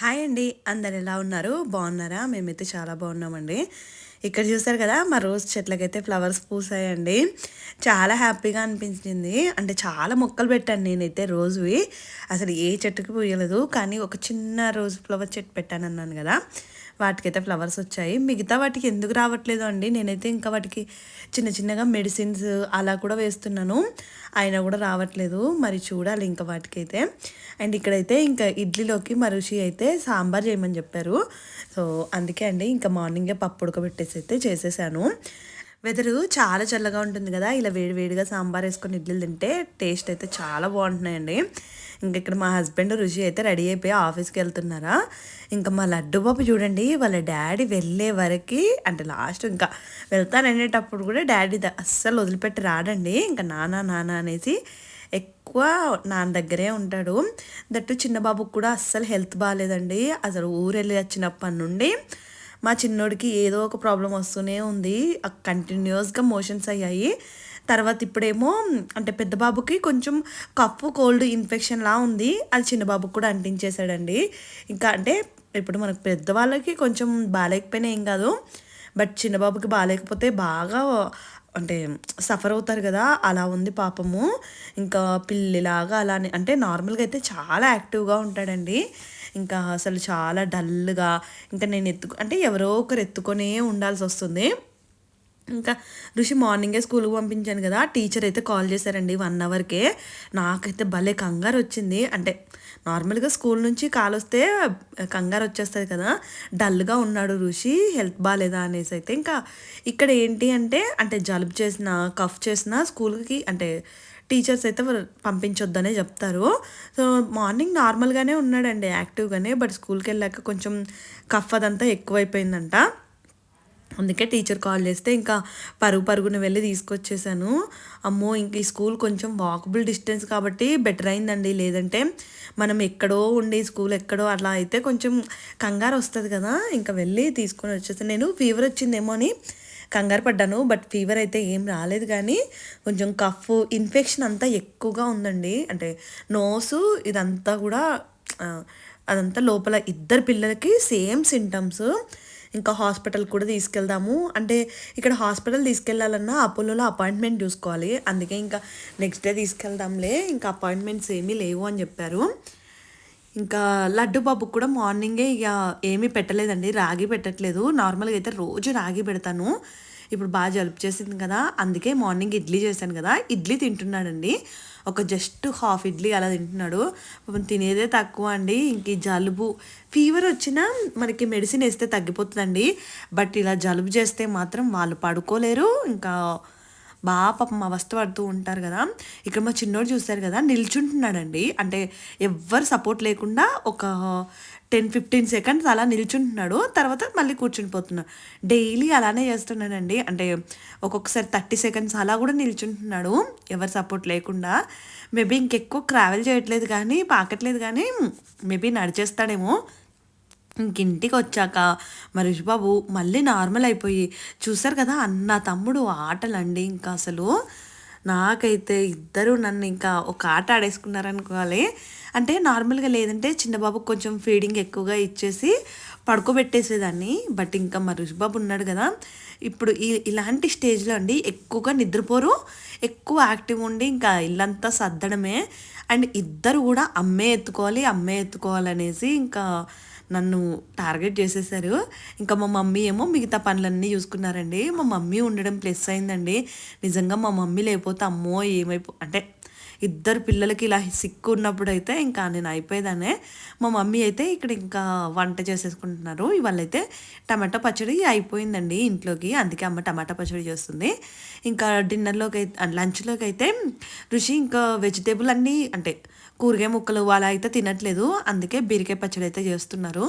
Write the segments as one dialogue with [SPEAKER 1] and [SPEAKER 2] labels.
[SPEAKER 1] Hi అండి. అందరు ఎలా ఉన్నారు? బాగున్నారా? మేమైతే చాలా బాగున్నామండి. ఇక్కడ చూసారు కదా మా రోజ్ చెట్లకైతే ఫ్లవర్స్ పూసాయండి. చాలా హ్యాపీగా అనిపించింది. అంటే చాలా మొక్కలు పెట్టాను నేనైతే రోజువి. అసలు ఏ చెట్టుకి పూయలేదు. కానీ ఒక చిన్న రోజు ఫ్లవర్ చెట్టు పెట్టాను అన్నాను కదా. వాటికైతే ఫ్లవర్స్ వచ్చాయి. మిగతా వాటికి ఎందుకు రావట్లేదు అండి? నేనైతే ఇంకా వాటికి చిన్న చిన్నగా మెడిసిన్స్ అలా కూడా వేస్తున్నాను. అయినా కూడా రావట్లేదు. మరి చూడాలి ఇంకా వాటికైతే. అండ్ ఇక్కడైతే ఇంకా ఇడ్లీలోకి మరుషి అయితే సాంబార్ చేయమని చెప్పారు. సో అందుకే అండి ఇంకా మార్నింగే పప్పు ఉడకబెట్టేసి అయితే చేసేసాను. వెదరు చాలా చల్లగా ఉంటుంది కదా. ఇలా వేడి వేడిగా సాంబార్ వేసుకొని ఇడ్లీలు తింటే టేస్ట్ అయితే చాలా బాగుంటున్నాయండి. ఇంకా ఇక్కడ మా హస్బెండ్ రుచి అయితే రెడీ అయిపోయి ఆఫీస్కి వెళ్తున్నారా. ఇంకా మా లడ్డు బాబు చూడండి వాళ్ళ డాడీ వెళ్ళే వరకు అంటే లాస్ట్ ఇంకా వెళ్తాననేటప్పుడు కూడా డాడీ అస్సలు వదిలిపెట్టి రాడండి. ఇంకా నానా నానా అనేసి ఎక్కువ నాన్న దగ్గరే ఉంటాడు. దట్టు చిన్న బాబుకి కూడా అస్సలు హెల్త్ బాగాలేదండి. అసలు ఊరు వెళ్ళి వచ్చినప్పటి నుండి మా చిన్నోడికి ఏదో ఒక ప్రాబ్లం వస్తూనే ఉంది. కంటిన్యూస్గా మోషన్స్ అయ్యాయి. తర్వాత ఇప్పుడేమో అంటే పెద్ద బాబుకి కొంచెం కప్పు కోల్డ్ ఇన్ఫెక్షన్ లా ఉంది. అది చిన్న బాబుకి కూడా అంటించేశాడండి. ఇంకా అంటే ఇప్పుడు మనకు పెద్దవాళ్ళకి కొంచెం బాగాలేకపోయినా ఏం కాదు. బట్ చిన్న బాబుకి బాగాలేకపోతే బాగా అంటే సఫర్ అవుతారు కదా. అలా ఉంది పాపము. ఇంకా పిల్లిలాగా అలానే అంటే నార్మల్గా అయితే చాలా యాక్టివ్గా ఉంటాడండి. ఇంకా అసలు చాలా డల్గా ఇంకా నేను ఎత్తుకు అంటే ఎవరో ఒకరు ఎత్తుకొనే ఉండాల్సి వస్తుంది. ఇంకా ఋషి మార్నింగే స్కూల్కి పంపించాను కదా టీచర్ అయితే కాల్ చేశారండి వన్ అవర్కే. నాకైతే భలే కంగారు వచ్చింది. అంటే నార్మల్గా స్కూల్ నుంచి కాల్ వస్తే కంగారు వచ్చేస్తుంది కదా. డల్గా ఉన్నాడు ఋషి హెల్త్ బాగాలేదా అనేసి అయితే ఇంకా ఇక్కడ ఏంటి అంటే అంటే జలుబు చేసిన కఫ్ చేసిన స్కూల్కి అంటే టీచర్స్ అయితే పంపించొద్దనే చెప్తారు. సో మార్నింగ్ నార్మల్గానే ఉన్నాడండి యాక్టివ్గానే బట్ స్కూల్కి వెళ్ళాక కొంచెం కఫ్ అదంతా ఎక్కువైపోయిందంట. అందుకే టీచర్ కాల్ చేస్తే ఇంకా పరుగు పరుగున వెళ్ళి తీసుకొచ్చేసాను. అమ్మో ఇంక ఈ స్కూల్ కొంచెం వాకబుల్ డిస్టెన్స్ కాబట్టి బెటర్ అయిందండి. లేదంటే మనం ఎక్కడో ఉండి స్కూల్ ఎక్కడో అలా అయితే కొంచెం కంగారు వస్తుంది కదా. ఇంకా వెళ్ళి తీసుకొని వచ్చేసాను నేను ఫీవర్ వచ్చిందేమో అని కంగారు పడ్డాను బట్ ఫీవర్ అయితే ఏం రాలేదు కానీ కొంచెం కఫ్ ఇన్ఫెక్షన్ అంతా ఎక్కువగా ఉందండి. అంటే నోసు ఇదంతా కూడా అదంతా లోపల ఇద్దరు పిల్లలకి సేమ్ సింటమ్స్. ఇంకా హాస్పిటల్ కూడా తీసుకెళ్దాము. అంటే ఇక్కడ హాస్పిటల్ తీసుకెళ్ళాలన్నా అపోలోలో అపాయింట్మెంట్ చూసుకోవాలి. అందుకే ఇంకా నెక్స్ట్ డే తీసుకెళ్దాంలే. ఇంకా అపాయింట్మెంట్స్ ఏమీ లేవు అని చెప్పారు. ఇంకా లడ్డు బాబుకి కూడా మార్నింగే ఇక ఏమీ పెట్టలేదండి రాగి పెట్టట్లేదు. నార్మల్గా అయితే రోజు రాగి పెడతాను. ఇప్పుడు బాగా జలుబు చేసింది కదా అందుకే మార్నింగ్ ఇడ్లీ చేశాను కదా ఇడ్లీ తింటున్నాడండి. ఒక జస్ట్ హాఫ్ ఇడ్లీ అలా తింటున్నాడు. తినేదే తక్కువ అండి. ఇంక జలుబు ఫీవర్ వచ్చినా మనకి మెడిసిన్ వేస్తే తగ్గిపోతుందండి. బట్ ఇలా జలుబు చేస్తే మాత్రం వాళ్ళు పడుకోలేరు. ఇంకా బాగా పాపం వస్తు పడుతూ ఉంటారు కదా. ఇక్కడ మా చిన్నోడు చూశారు కదా నిల్చుంటున్నాడండి. అంటే ఎవ్వరు సపోర్ట్ లేకుండా ఒక టెన్ ఫిఫ్టీన్ సెకండ్స్ అలా నిల్చుంటున్నాడు. తర్వాత మళ్ళీ కూర్చుని పోతున్నాడు. డైలీ అలానే చేస్తున్నాడండి. అంటే ఒక్కొక్కసారి థర్టీ సెకండ్స్ అలా కూడా నిల్చుంటున్నాడు. ఎవరు సపోర్ట్ లేకుండా. మేబీ ఇంకెక్కువ ట్రావెల్ చేయట్లేదు కానీ పాకట్లేదు కానీ మేబీ నడిచేస్తాడేమో. ఇంక ఇంటికి వచ్చాక మరి బాబు మళ్ళీ నార్మల్ అయిపోయి చూసారు కదా అన్న తమ్ముడు ఆటలండి ఇంకా అసలు. నాకైతే ఇద్దరు నన్ను ఇంకా ఒక ఆట ఆడేసుకున్నారనుకోవాలి. అంటే నార్మల్గా లేదంటే చిన్న బాబుకి కొంచెం ఫీడింగ్ ఎక్కువగా ఇచ్చేసి పడుకోబెట్టేసేదాన్ని. బట్ ఇంకా మా రుషిబాబు ఉన్నాడు కదా. ఇప్పుడు ఈ ఇలాంటి స్టేజ్లో అండి ఎక్కువగా నిద్రపోరు. ఎక్కువ యాక్టివ్ ఉండి ఇంకా ఇల్లంతా సర్దడమే. అండ్ ఇద్దరు కూడా అమ్మే ఎత్తుకోవాలి అమ్మే ఎత్తుకోవాలనేసి ఇంకా నన్ను టార్గెట్ చేసేసారు. ఇంకా మా మమ్మీ ఏమో మిగతా పనులన్నీ చూసుకున్నారండి. మా మమ్మీ ఉండడం ప్లస్ అయిందండి. నిజంగా మా మమ్మీ లేకపోతే అమ్మో ఏమైపో అంటే ఇద్దరు పిల్లలకి ఇలా సిక్కు ఉన్నప్పుడు అయితే ఇంకా నేను అయిపోయేదానే మా మమ్మీ అయితే ఇక్కడ ఇంకా వంట చేసేసుకుంటున్నారు. ఇవాళ అయితే టమాటా పచ్చడి అయిపోయిందండి ఇంట్లోకి. అందుకే అమ్మ టమాటా పచ్చడి చేస్తుంది. ఇంకా డిన్నర్లోకి అయితే లంచ్లోకి అయితే రుచి ఇంకా వెజిటేబుల్ అన్నీ అంటే కూరగాయ ముక్కలు అలా అయితే తినట్లేదు. అందుకే బీరకాయ పచ్చడి అయితే చేస్తున్నారు.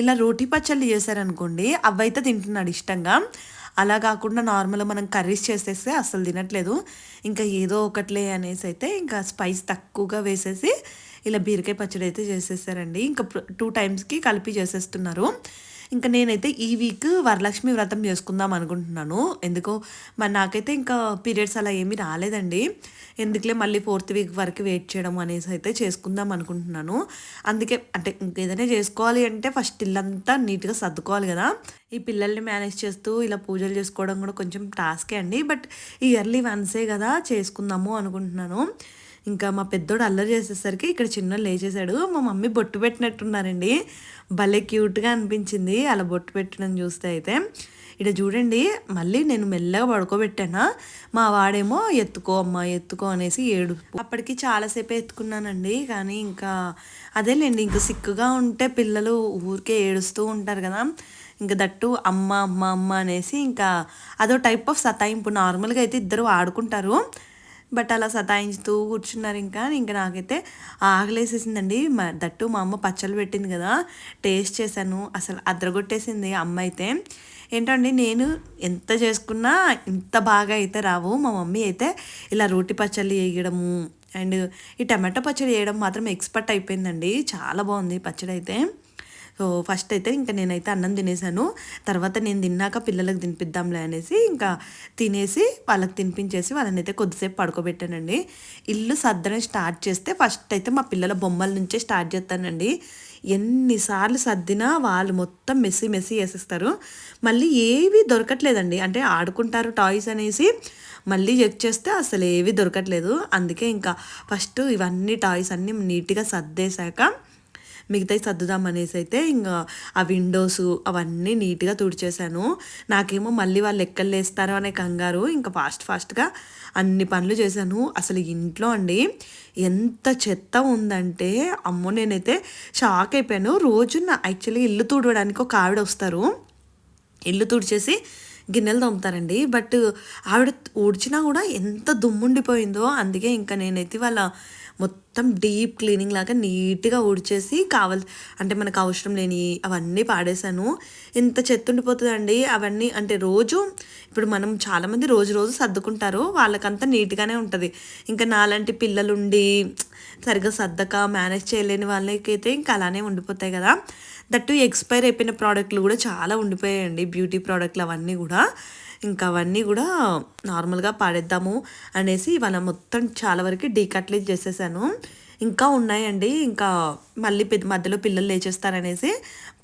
[SPEAKER 1] ఇలా రోటీ పచ్చళ్ళు చేశారనుకోండి అవి అయితే తింటున్నాడు ఇష్టంగా. అలా కాకుండా నార్మల్గా మనం కర్రీస్ చేసేస్తే అస్సలు తినట్లేదు. ఇంకా ఏదో ఒకట్లే అనేసి అయితే ఇంకా స్పైస్ తక్కువగా వేసేసి ఇలా బీరకాయ పచ్చడి అయితే చేసేసారండి. ఇంకా టూ టైమ్స్కి కలిపి చేసేస్తున్నారు. ఇంకా నేనైతే ఈ వీక్ వరలక్ష్మి వ్రతం చేసుకుందాం అనుకుంటున్నాను. ఎందుకో మరి నాకైతే ఇంకా పీరియడ్స్ అలా ఏమీ రాలేదండి. ఎందుకులే మళ్ళీ ఫోర్త్ వీక్ వరకు వెయిట్ చేయడం అనేసి అయితే చేసుకుందాం అనుకుంటున్నాను. అందుకే అంటే ఇంకేదైనా చేసుకోవాలి అంటే ఫస్ట్ ఇల్లంతా నీట్గా సర్దుకోవాలి కదా. ఈ పిల్లల్ని మేనేజ్ చేస్తూ ఇలా పూజలు చేసుకోవడం కూడా కొంచెం టాస్కే అండి. బట్ ఇయర్లీ వన్సే కదా చేసుకుందాము అనుకుంటున్నాను. ఇంకా మా పెద్దోడు అల్లరి చేసేసరికి ఇక్కడ చిన్న లేచేశాడు. మా మమ్మీ బొట్టు పెట్టినట్టున్నారండి. భలే క్యూట్గా అనిపించింది అలా బొట్టు పెట్టడం చూస్తే అయితే. ఇక్కడ చూడండి మళ్ళీ నేను మెల్లగా పడుకోబెట్టానా? మా వాడేమో ఎత్తుకో అమ్మ ఎత్తుకో అనేసి ఏడు. అప్పటికి చాలాసేపు ఎత్తుకున్నానండి. కానీ ఇంకా అదేలేండి ఇంకా సిక్కుగా ఉంటే పిల్లలు ఊరికే ఏడుస్తూ ఉంటారు కదా. ఇంకా దట్టు అమ్మ అమ్మ అమ్మ అనేసి ఇంకా అదో టైప్ ఆఫ్ సతాయింపు. నార్మల్గా అయితే ఇద్దరు ఆడుకుంటారు. బట్ అలా సతాయించుతూ కూర్చున్నారు ఇంకా. ఇంకా నాకైతే ఆకలేసేసిందండి. దట్టు మా అమ్మ పచ్చళ్ళు పెట్టింది కదా టేస్ట్ చేశాను. అసలు అద్రగొట్టేసింది అమ్మ అయితే. ఏంటండి నేను ఎంత చేసుకున్నా ఇంత బాగా అయితే రావు. మా మమ్మీ అయితే ఇలా రోటి పచ్చళ్ళు వేయడము అండ్ ఈ టమాటో పచ్చడి వేయడం మాత్రం ఎక్స్పర్ట్ అయిపోయిందండి. చాలా బాగుంది పచ్చడి అయితే సో ఫస్ట్ అయితే ఇంకా నేనైతే అన్నం తినేసాను. తర్వాత నేను తిన్నాక పిల్లలకు తినిపిద్దాంలే అనేసి ఇంకా తినేసి వాళ్ళకి తినిపించేసి వాళ్ళని అయితే కొద్దిసేపు పడుకోబెట్టానండి. ఇల్లు సర్దడం స్టార్ట్ చేస్తే ఫస్ట్ అయితే మా పిల్లల బొమ్మల నుంచే స్టార్ట్ చేస్తానండి. ఎన్నిసార్లు సర్దినా వాళ్ళు మొత్తం మెస్సీ మెస్సీ వేసేస్తారు. మళ్ళీ ఏవి దొరకట్లేదండి. అంటే ఆడుకుంటారు టాయ్స్ అనేసి మళ్ళీ చెక్ చేస్తే అసలు ఏవి దొరకట్లేదు. అందుకే ఇంకా ఫస్ట్ ఇవన్నీ టాయ్స్ అన్నీ నీట్గా సర్దేశాక మిగతాయి సర్దుదాం అనేసి అయితే ఇంకా ఆ విండోస్ అవన్నీ నీట్గా తుడిచేశాను. నాకేమో మళ్ళీ వాళ్ళు ఎక్కలు వేస్తారో అనే కంగారు ఇంకా ఫాస్ట్ ఫాస్ట్గా అన్ని పనులు చేశాను. అసలు ఇంట్లో అండి ఎంత చెత్త ఉందంటే అమ్మో నేనైతే షాక్ అయిపోయాను. రోజు నా యాక్చువల్లీ ఇల్లు తుడవడానికి ఒక ఆవిడ వస్తారు. ఇల్లు తుడిచేసి గిన్నెలు తోముతారండి. బట్ ఆవిడ ఊడ్చినా కూడా ఎంత దుమ్ముండిపోయిందో అందుకే ఇంకా నేనైతే వాళ్ళ మొత్తం డీప్ క్లీనింగ్ లాగా నీట్గా ఊడ్చేసి కావాలి అంటే మనకు అవసరం లేని అవన్నీ పాడేశాను. ఎంత చెత్త ఉండిపోతుందండి అవన్నీ అంటే రోజు ఇప్పుడు మనం చాలామంది రోజు రోజు సర్దుకుంటారు. వాళ్ళకంతా నీట్గానే ఉంటుంది. ఇంకా నాలాంటి పిల్లలుండి సరిగ్గా సర్దక మేనేజ్ చేయలేని వాళ్ళకైతే ఇంకా అలానే ఉండిపోతాయి కదా. దట్టు ఎక్స్పైర్ అయిపోయిన ప్రోడక్ట్లు కూడా చాలా ఉండిపోయాయండి. బ్యూటీ ప్రోడక్ట్లు అవన్నీ కూడా. ఇంకా అవన్నీ కూడా నార్మల్గా పాడేద్దాము అనేసి ఇవాళ మొత్తం చాలా వరకు డీకట్లీట్ చేసేసాను. ఇంకా ఉన్నాయండి. ఇంకా మళ్ళీ మధ్యలో పిల్లలు లేచేస్తారనేసి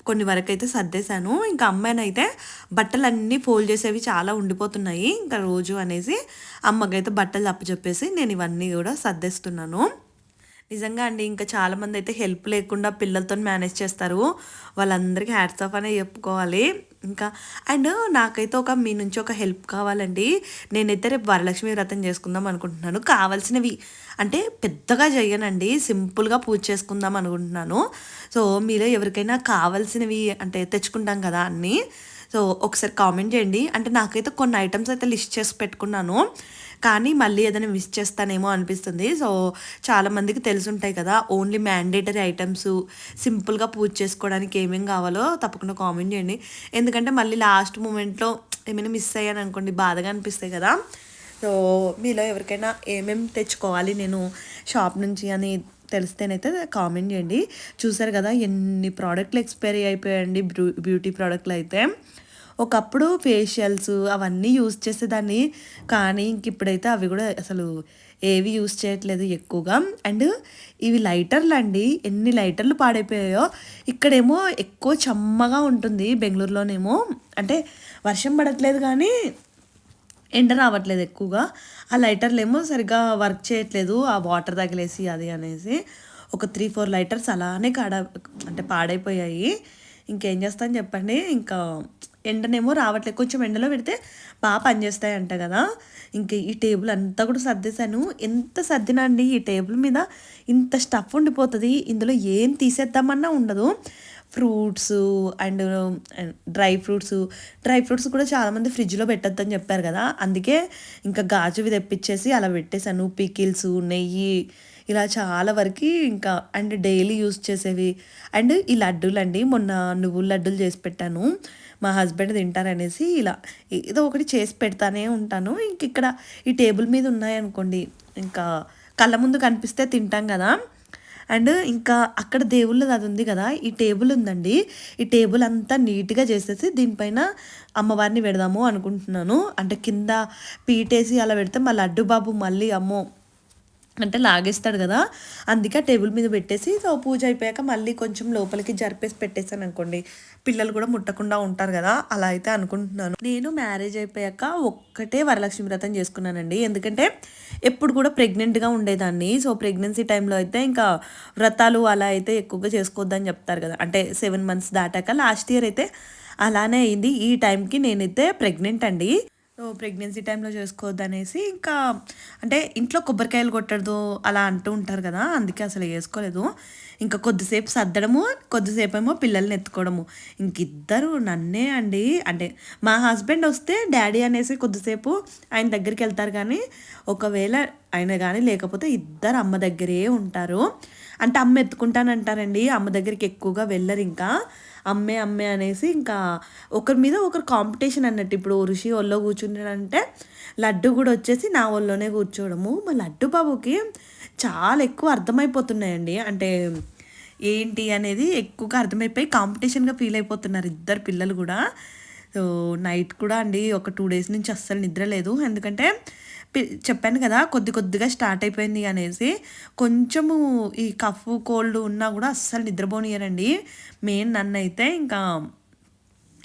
[SPEAKER 1] కొన్ని వరకు అయితే సర్దేశాను. ఇంకా అమ్మాయినైతే బట్టలన్నీ ఫోల్డ్ చేసేవి చాలా ఉండిపోతున్నాయి. ఇంకా రోజు అనేసి అమ్మకైతే బట్టలు అప్పచెప్పేసి నేను ఇవన్నీ కూడా సర్దేస్తున్నాను. నిజంగా అండి ఇంకా చాలామంది అయితే హెల్ప్ లేకుండా పిల్లలతో మేనేజ్ చేస్తారు. వాళ్ళందరికీ హ్యాట్స్ ఆఫ్ అనే చెప్పుకోవాలి. ఇంకా అండ్ నాకైతే ఒక మీ నుంచి ఒక హెల్ప్ కావాలండి. నేనైతే రేపు వరలక్ష్మి వ్రతం చేసుకుందాం అనుకుంటున్నాను. కావాల్సినవి అంటే పెద్దగా చేయనండి సింపుల్గా పూజ చేసుకుందాం అనుకుంటున్నాను. సో మీరు ఎవరికైనా కావాల్సినవి అంటే తెచ్చుకుంటాం కదా అన్నీ. సో ఒకసారి కామెంట్ చేయండి. అంటే నాకైతే కొన్ని ఐటమ్స్ అయితే లిస్ట్ చేసి పెట్టుకున్నాను. కానీ మళ్ళీ ఏదైనా మిస్ చేస్తానేమో అనిపిస్తుంది. సో చాలామందికి తెలుసుంటాయి కదా ఓన్లీ మ్యాండేటరీ ఐటమ్స్ సింపుల్గా పూజ చేసుకోవడానికి ఏమేమి కావాలో తప్పకుండా కామెంట్ చేయండి. ఎందుకంటే మళ్ళీ లాస్ట్ మూమెంట్లో ఏమైనా మిస్ అయ్యాను అనుకోండి బాధగా అనిపిస్తాయి కదా. సో మీలో ఎవరికైనా ఏమేమి తెచ్చుకోవాలి నేను షాప్ నుంచి అని తెలిస్తేనైతే కామెంట్ చేయండి. చూసారు కదా ఎన్ని ప్రోడక్ట్లు ఎక్స్పైరీ అయిపోయాయండి బ్యూటీ ప్రోడక్ట్లు అయితే. ఒకప్పుడు ఫేషియల్స్ అవన్నీ యూజ్ చేసేదాన్ని. కానీ ఇంక ఇప్పుడైతే అవి కూడా అసలు ఏవి యూజ్ చేయట్లేదు ఎక్కువగా. అండ్ ఇవి లైటర్లు అండి. ఎన్ని లైటర్లు పాడైపోయాయో. ఇక్కడేమో ఎక్కువ చమ్మగా ఉంటుంది బెంగళూరులోనేమో. అంటే వర్షం పడట్లేదు కానీ ఎండ రావట్లేదు ఎక్కువగా. ఆ లైటర్లు ఏమో సరిగ్గా వర్క్ చేయట్లేదు. ఆ వాటర్ తగిలేసి అది అనేసి ఒక త్రీ ఫోర్ లైటర్స్ అలానే కాడ అంటే పాడైపోయాయి. ఇంకేం చేస్తాను చెప్పండి? ఇంకా ఎండనేమో రావట్లేదు. కొంచెం ఎండలో పెడితే బాగా పనిచేస్తాయి అంట కదా. ఇంక ఈ టేబుల్ అంతా కూడా సర్దేశాను. ఎంత సర్దినా అండి ఈ టేబుల్ మీద ఇంత స్టఫ్ ఉండిపోతుంది. ఇందులో ఏం తీసేద్దామన్నా ఉండదు. Fruits and dry fruits. Dry fruits కూడా చాలామంది ఫ్రిడ్జ్లో పెట్టద్దని చెప్పారు కదా. అందుకే ఇంకా గాజువి తెప్పించేసి అలా పెట్టేశాను. పికిల్స్ నెయ్యి ఇలా చాలా వరకు ఇంకా అండ్ డైలీ యూస్ చేసేవి. అండ్ ఈ లడ్డూలు అండి మొన్న నువ్వుల లడ్డూలు చేసి పెట్టాను. మా హస్బెండ్ తింటారనేసి ఇలా ఏదో ఒకటి చేసి పెడతానే ఉంటాను. ఇంక ఇక్కడ ఈ టేబుల్ మీద ఉన్నాయనుకోండి ఇంకా కళ్ళ ముందు కనిపిస్తే తింటాం కదా. అండ్ ఇంకా అక్కడ దేవుళ్ళది అది ఉంది కదా. ఈ టేబుల్ ఉందండి. ఈ టేబుల్ అంతా నీట్గా చేసేసి దీనిపైన అమ్మవారిని పెడదాము అనుకుంటున్నాను. అంటే కింద పీటేసి అలా పెడితే మళ్ళీ లడ్డు బాబు మళ్ళీ అమ్మో అంటే లాగేస్తాడు కదా. అందుకే ఆ టేబుల్ మీద పెట్టేసి సో పూజ అయిపోయాక మళ్ళీ కొంచెం లోపలికి జరిపేసి పెట్టేసాను అనుకోండి. పిల్లలు కూడా ముట్టకుండా ఉంటారు కదా. అలా అయితే అనుకుంటున్నాను. నేను మ్యారేజ్ అయిపోయాక ఒక్కటే వరలక్ష్మి వ్రతం చేసుకున్నానండి. ఎందుకంటే ఎప్పుడు కూడా ప్రెగ్నెంట్గా ఉండేదాన్ని. సో ప్రెగ్నెన్సీ టైంలో అయితే ఇంకా వ్రతాలు అలా అయితే ఎక్కువగా చేసుకోవద్దని చెప్తారు కదా. అంటే సెవెన్ మంత్స్ దాటాక లాస్ట్ ఇయర్ అయితే అలానే అయింది. ఈ టైంకి నేనైతే ప్రెగ్నెంట్ అండి. సో ప్రెగ్నెన్సీ టైంలో చేసుకోవద్దు అనేసి ఇంకా అంటే ఇంట్లో కొబ్బరికాయలు కొట్టడదు అలా అంటూ ఉంటారు కదా అందుకే అసలు వేసుకోలేదు ఇంకా కొద్దిసేపు సర్దడము కొద్దిసేపు ఏమో పిల్లల్ని ఎత్తుకోవడము. ఇంక ఇద్దరు నన్నే అండి అంటే మా హస్బెండ్ వస్తే డాడీ అనేసి కొద్దిసేపు ఆయన దగ్గరికి వెళ్తారు కానీ ఒకవేళ ఆయన కానీ లేకపోతే ఇద్దరు అమ్మ దగ్గరే ఉంటారు. అంటే అమ్మ ఎత్తుకుంటానంటారండి అమ్మ దగ్గరికి ఎక్కువగా వెళ్ళరు ఇంకా. అమ్మే అమ్మే అనేసి ఇంకా ఒకరి మీద ఒకరు కాంపిటీషన్ అన్నట్టు. ఇప్పుడు ఋషి ఒళ్ళో కూర్చున్నాడంటే లడ్డు కూడా వచ్చేసి నా ఒళ్ళోనే కూర్చోవడము. మా లడ్డు బాబుకి చాలా ఎక్కువ అర్థమైపోతున్నాయండి. అంటే ఏంటి అనేది ఎక్కువగా అర్థమైపోయి కాంపిటీషన్గా ఫీల్ అయిపోతున్నారు ఇద్దరు పిల్లలు కూడా. సో నైట్ కూడా అండి ఒక టూ డేస్ నుంచి అస్సలు నిద్ర లేదు. ఎందుకంటే చెప్పాను కదా కొద్ది కొద్దిగా స్టార్ట్ అయిపోయింది అనేసి. కొంచెము ఈ కఫ్ కోల్డ్ ఉన్నా కూడా అస్సలు నిద్రపోనియరండి. మెయిన్ నన్ను అయితే ఇంకా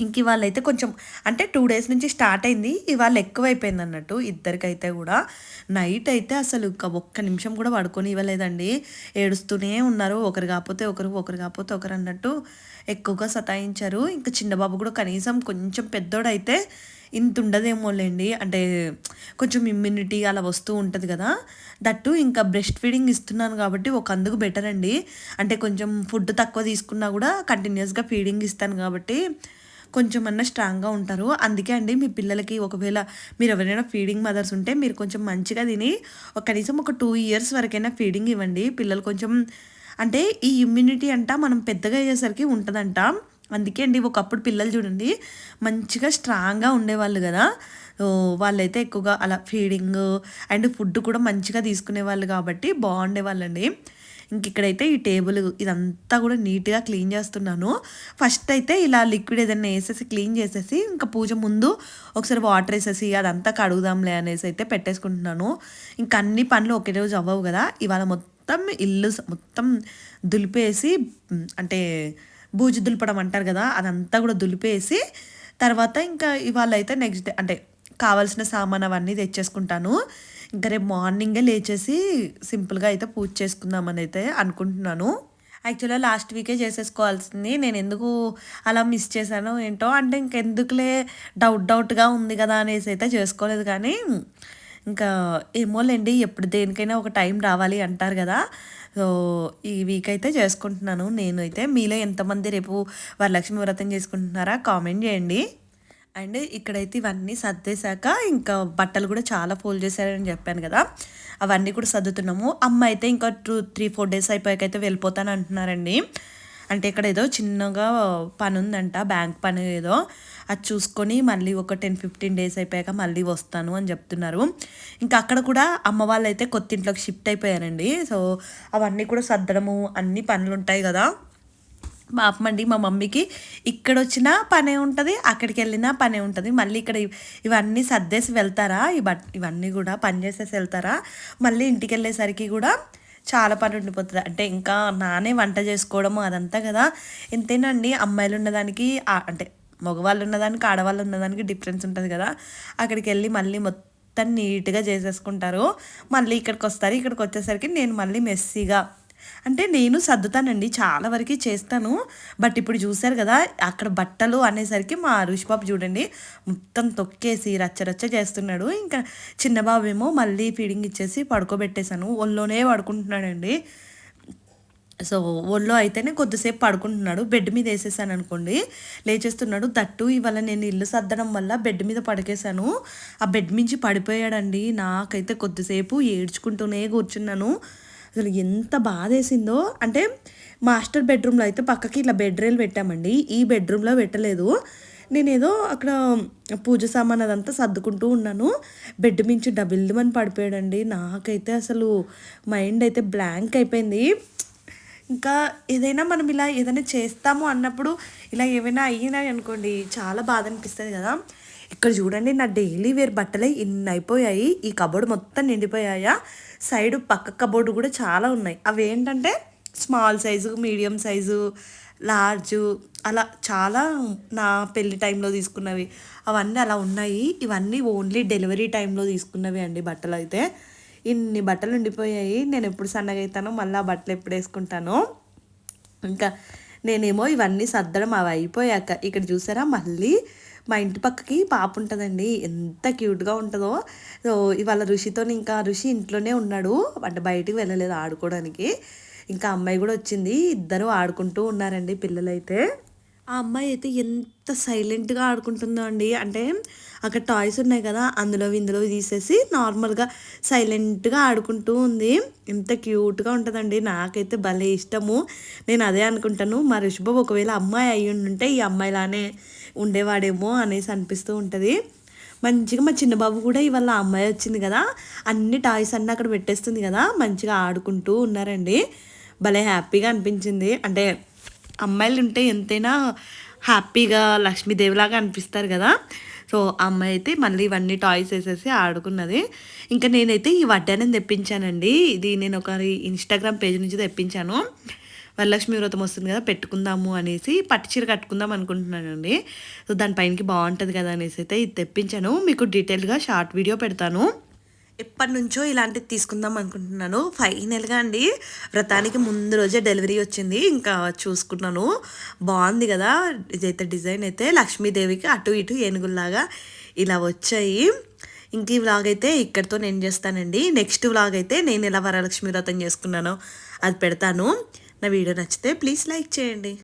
[SPEAKER 1] ఇంక ఇవాళ అయితే కొంచెం అంటే టూ డేస్ నుంచి స్టార్ట్ అయింది. ఇవాళ ఎక్కువైపోయింది అన్నట్టు ఇద్దరికైతే కూడా. నైట్ అయితే అసలు ఒక్క నిమిషం కూడా పడుకొని ఇవ్వలేదండి ఏడుస్తూనే ఉన్నారు. ఒకరు కాకపోతే ఒకరు ఒకరు కాకపోతే ఒకరు అన్నట్టు ఎక్కువగా సతాయించారు. ఇంకా చిన్నబాబు కూడా కనీసం కొంచెం పెద్దోడైతే ఇంత ఉండదేమోలేండి. అంటే కొంచెం ఇమ్యూనిటీ అలా వస్తూ ఉంటుంది కదా. దట్టు ఇంకా బ్రెస్ట్ ఫీడింగ్ ఇస్తున్నాను కాబట్టి ఒక అందుకు బెటర్ అండి. అంటే కొంచెం ఫుడ్ తక్కువ తీసుకున్నా కూడా కంటిన్యూస్గా ఫీడింగ్ ఇస్తాను కాబట్టి కొంచెం స్ట్రాంగ్గా ఉంటారు. అందుకే అండి మీ పిల్లలకి ఒకవేళ మీరు ఎవరైనా ఫీడింగ్ మదర్స్ ఉంటే మీరు కొంచెం మంచిగా తిని కనీసం ఒక టూ ఇయర్స్ వరకైనా ఫీడింగ్ ఇవ్వండి. పిల్లలు కొంచెం అంటే ఈ ఇమ్యూనిటీ అంట మనం పెద్దగా అయ్యేసరికి ఉంటుందంట. అందుకే అండి ఒకప్పుడు పిల్లలు చూడండి మంచిగా స్ట్రాంగ్గా ఉండేవాళ్ళు కదా. వాళ్ళైతే ఎక్కువగా అలా ఫీడింగ్ అండ్ ఫుడ్ కూడా మంచిగా తీసుకునే వాళ్ళు కాబట్టి బాగుండేవాళ్ళండి. ఇంక ఇక్కడైతే ఈ టేబుల్ ఇదంతా కూడా నీట్గా క్లీన్ చేస్తున్నాను. ఫస్ట్ అయితే ఇలా లిక్విడ్ ఏదైనా వేసేసి క్లీన్ చేసేసి ఇంకా పూజ ముందు ఒకసారి వాటర్ వేసేసి అదంతా కడుగుదాంలే అనేసి అయితే పెట్టేసుకుంటున్నాను. ఇంకా అన్ని పనులు ఒకే రోజు అవ్వవు కదా. ఇవాళ మొత్తం ఇల్లు మొత్తం దులిపేసి అంటే బూజు దులపడం అంటారు కదా అదంతా కూడా దులిపేసి తర్వాత ఇంకా ఇవాళ అయితే నెక్స్ట్ డే అంటే కావాల్సిన సామాన్ అవన్నీ తెచ్చేసుకుంటాను. ఇంకా రేపు మార్నింగే లేచేసి సింపుల్గా అయితే పూజ చేసుకుందామని అయితే అనుకుంటున్నాను. యాక్చువల్గా లాస్ట్ వీకే చేసేసుకోవాల్సింది. నేను ఎందుకు అలా మిస్ చేశాను ఏంటో అంటే ఇంకెందుకులే డౌట్ డౌట్గా ఉంది కదా అనేసి అయితే చేసుకోలేదు కానీ ఇంకా ఏమోలేండి ఎప్పుడు దేనికైనా ఒక టైం రావాలి అంటారు కదా. సో ఈ వీక్ అయితే చేసుకుంటున్నాను. నేను అయితే మీలో ఎంతమంది రేపు వరలక్ష్మి వ్రతం చేసుకుంటున్నారా కామెంట్ చేయండి. అండ్ ఇక్కడైతే ఇవన్నీ సర్దేశాక ఇంకా బట్టలు కూడా చాలా ఫోల్డ్ చేశారని చెప్పాను కదా. అవన్నీ కూడా సర్దుతున్నాము. అమ్మ అయితే ఇంకా టూ త్రీ ఫోర్ డేస్ అయిపోయాకైతే వెళ్ళిపోతాను అంటున్నారండి. అంటే ఇక్కడ ఏదో చిన్నగా పని ఉందంట బ్యాంక్ పని ఏదో. అది చూసుకొని మళ్ళీ ఒక టెన్ ఫిఫ్టీన్ డేస్ అయిపోయాక మళ్ళీ వస్తాను అని చెప్తున్నారు. ఇంకా అక్కడ కూడా అమ్మ వాళ్ళు అయితే కొత్త ఇంట్లోకి షిఫ్ట్ అయిపోయారండి. సో అవన్నీ కూడా సర్దడము అన్ని పనులు ఉంటాయి కదా. మా అమ్మండి మా మమ్మీకి. ఇక్కడ వచ్చినా పనే ఉంటుంది అక్కడికి వెళ్ళినా పనే ఉంటుంది. మళ్ళీ ఇక్కడ ఇవన్నీ సర్దేసి వెళ్తారా? ఈ బట్ ఇవన్నీ కూడా పని చేసేసి వెళ్తారా? మళ్ళీ ఇంటికి వెళ్ళేసరికి కూడా చాలా పని ఉండిపోతుంది. అంటే ఇంకా నానే వంట చేసుకోవడము అదంతా కదా. ఎంతేనండి అమ్మాయిలు ఉన్నదానికి అంటే మగవాళ్ళు ఉన్నదానికి ఆడవాళ్ళు ఉన్నదానికి డిఫరెన్స్ ఉంటుంది కదా. అక్కడికి వెళ్ళి మళ్ళీ మొత్తం నీట్గా చేసేసుకుంటారు. మళ్ళీ ఇక్కడికి వస్తారు ఇక్కడికి వచ్చేసరికి నేను మళ్ళీ మెస్సీగా అంటే నేను సర్దుతానండి చాలా వరకు చేస్తాను. బట్ ఇప్పుడు చూశారు కదా అక్కడ బట్టలు అనేసరికి మా ఋషిబాబు చూడండి మొత్తం తొక్కేసి రచ్చరచ్చ చేస్తున్నాడు. ఇంకా చిన్నబాబు ఏమో మళ్ళీ ఫీడింగ్ ఇచ్చేసి పడుకోబెట్టేశాను. ఒళ్ళోనే పడుకుంటున్నాడండి. సో ఒళ్ళో అయితేనే కొద్దిసేపు పడుకుంటున్నాడు. బెడ్ మీద వేసేసాను అనుకోండి లేచేస్తున్నాడు. దట్టు ఇవాళ నేను ఇల్లు సర్దడం వల్ల బెడ్ మీద పడికేశాను. ఆ బెడ్ మించి పడిపోయాడండి. నాకైతే కొద్దిసేపు ఏడ్చుకుంటూనే కూర్చున్నాను. అసలు ఎంత బాధ వేసిందో అంటే మాస్టర్ బెడ్రూమ్లో అయితే పక్కకి ఇట్లా బెడ్ పెట్టామండి. ఈ బెడ్రూమ్లో పెట్టలేదు. నేనేదో అక్కడ పూజ సామాన్ అదంతా సర్దుకుంటూ ఉన్నాను. బెడ్ మించి డబుల్ మని పడిపోయాడండి. నాకైతే అసలు మైండ్ అయితే బ్లాంక్ అయిపోయింది. ఇంకా ఏదైనా మనం ఇలా ఏదైనా చేస్తాము అన్నప్పుడు ఇలా ఏమైనా అయినాయి అనుకోండి చాలా బాధ అనిపిస్తుంది కదా. ఇక్కడ చూడండి నా డైలీ వేర్ బట్టలే ఇన్ని అయిపోయాయి. ఈ కబోర్డ్ మొత్తం నిండిపోయాయా. సైడ్ పక్క కబోర్డు కూడా చాలా ఉన్నాయి. అవి ఏంటంటే small size medium size large అలా చాలా నా పెళ్ళి టైంలో తీసుకున్నవి. అవన్నీ అలా ఉన్నాయి. ఇవన్నీ ఓన్లీ డెలివరీ టైంలో తీసుకున్నవి అండి బట్టలు అయితే. ఇన్ని బట్టలు ఉండిపోయాయి. నేను ఎప్పుడు సన్నగా అవుతానో మళ్ళీ ఆ బట్టలు ఎప్పుడు వేసుకుంటానో. ఇంకా నేనేమో ఇవన్నీ సర్దడం అవి అయిపోయాక ఇక్కడ చూసారా? మళ్ళీ మా ఇంటి పక్కకి పాప ఉంటుందండి. ఎంత క్యూట్గా ఉంటుందో. సో ఇవాళ ఋషితో ఇంకా ఋషి ఇంట్లోనే ఉన్నాడు. అంటే బయటికి వెళ్ళలేదు ఆడుకోవడానికి. ఇంకా అమ్మాయి కూడా వచ్చింది. ఇద్దరు ఆడుకుంటూ ఉన్నారండి పిల్లలైతే. ఆ అమ్మాయి అయితే ఎంత సైలెంట్గా ఆడుకుంటుందో అండి. అంటే అక్కడ టాయ్స్ ఉన్నాయి కదా అందులో ఇందులో తీసేసి నార్మల్గా సైలెంట్గా ఆడుకుంటూ ఉంది. ఎంత క్యూట్గా ఉంటుందండి. నాకైతే భలే ఇష్టము. నేను అదే అనుకుంటాను. మా ఋషిబాబు ఒకవేళ అమ్మాయి అయ్యి ఉంటే ఈ అమ్మాయిలానే ఉండేవాడేమో అనేసి అనిపిస్తూ ఉంటుంది. మంచిగా మా చిన్న బాబు కూడా ఇవాళ అమ్మాయి వచ్చింది కదా అన్ని టాయ్స్ అన్నీ అక్కడ పెట్టేస్తుంది కదా మంచిగా ఆడుకుంటూ ఉన్నారండి. భలే హ్యాపీగా అనిపించింది. అంటే అమ్మాయిలు ఉంటే ఎంతైనా హ్యాపీగా లక్ష్మీదేవిలాగా అనిపిస్తారు కదా. సో అమ్మాయి అయితే మళ్ళీ ఇవన్నీ టాయ్స్ వేసేసి ఆడుకున్నది. ఇంకా నేనైతే ఈ వడ్డానం తెప్పించానండి. ఇది నేను ఒక ఇన్స్టాగ్రామ్ పేజ్ నుంచి తెప్పించాను. వరలక్ష్మి వ్రతం వస్తుంది కదా పెట్టుకుందాము అనేసి పట్టు చీర కట్టుకుందాం అనుకుంటున్నానండి. సో దానిపైనకి బాగుంటుంది కదా అనేసి అయితే ఇది తెప్పించాను. మీకు డీటెయిల్గా షార్ట్ వీడియో పెడతాను. ఎప్పటి నుంచో ఇలాంటిది తీసుకుందాం అనుకుంటున్నాను. ఫైనల్గా అండి వ్రతానికి ముందు రోజే డెలివరీ వచ్చింది. ఇంకా చూసుకున్నాను. బాగుంది కదా ఇదైతే డిజైన్ అయితే లక్ష్మీదేవికి అటు ఇటు ఏనుగుల్లాగా ఇలా వచ్చాయి. ఇంక ఈ వ్లాగ్ అయితే ఇక్కడితో నేను చేస్తానండి. నెక్స్ట్ వ్లాగ్ అయితే నేను ఎలా వరలక్ష్మి వ్రతం చేసుకున్నానో అది పెడతాను. నా వీడియో నచ్చితే ప్లీజ్ లైక్ చేయండి.